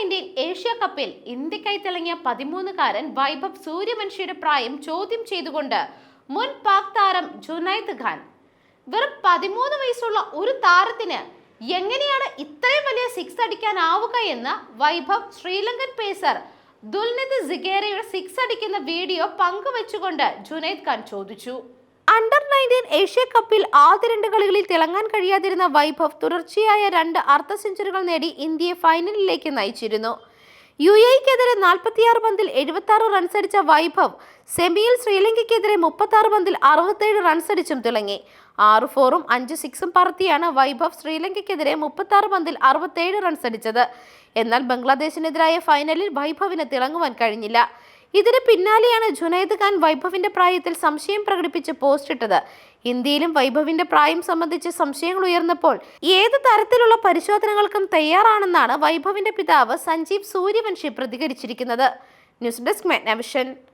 Nineteen Asia കപ്പിൽ ഇന്ത്യക്കായി തിളങ്ങിയ പതിമൂന്നുകാരൻ വൈഭവ് സൂര്യവംശിയുടെ പ്രായം ചോദ്യം ചെയ്തുകൊണ്ട് മുൻ പാക് താരം ജുനൈദ് ഖാൻ. വെറും പതിമൂന്ന് വയസ്സുള്ള ഒരു താരത്തിന് എങ്ങനെയാണ് ഇത്രയും വലിയ സിക്സ് അടിക്കാനാവുക എന്ന് വൈഭവ് ശ്രീലങ്കൻ പേസർ ദുൽനിത് സിഗേരയുടെ സിക്സ് അടിക്കുന്ന വീഡിയോ പങ്കുവെച്ചുകൊണ്ട് ജുനൈദ് ഖാൻ ചോദിച്ചു. അണ്ടർ നയന്റീൻ ഏഷ്യ കപ്പിൽ ആദ്യ രണ്ട് കളികളിൽ തിളങ്ങാൻ കഴിയാതിരുന്ന വൈഭവ് തുടർച്ചയായ രണ്ട് അർദ്ധ സെഞ്ചുറികൾ നേടി ഇന്ത്യയെ ഫൈനലിലേക്ക് നയിച്ചിരുന്നു. യു എക്കെതിരെ നാൽപ്പത്തിയാറ് പന്തിൽ എഴുപത്തി ആറ് റൺസ് അടിച്ച വൈഭവ് സെമിയിൽ ശ്രീലങ്കയ്ക്കെതിരെ മുപ്പത്തി ആറ് പന്തിൽ അറുപത്തേഴ് റൺസ് അടിച്ചും തിളങ്ങി. ആറ് ഫോറും അഞ്ച് സിക്സും പറത്തിയാണ് വൈഭവ് ശ്രീലങ്കയ്ക്കെതിരെ മുപ്പത്തി ആറ് പന്തിൽ അറുപത്തേഴ് റൺസ് അടിച്ചത്. എന്നാൽ ബംഗ്ലാദേശിനെതിരായ ഫൈനലിൽ വൈഭവിന് തിളങ്ങുവാൻ കഴിഞ്ഞില്ല. ഇതിന് പിന്നാലെയാണ് ജുനൈദ് ഖാൻ വൈഭവിന്റെ പ്രായത്തിൽ സംശയം പ്രകടിപ്പിച്ച് പോസ്റ്റ് ഇട്ടത്. ഇന്ത്യയിലും വൈഭവിന്റെ പ്രായം സംബന്ധിച്ച് സംശയങ്ങൾ ഉയർന്നപ്പോൾ ഏത് തരത്തിലുള്ള പരിശോധനകൾക്കും തയ്യാറാണെന്നാണ് വൈഭവിന്റെ പിതാവ് Sanjeev Suryavanshi പ്രതികരിച്ചിരിക്കുന്നത്. News desk Megnavision.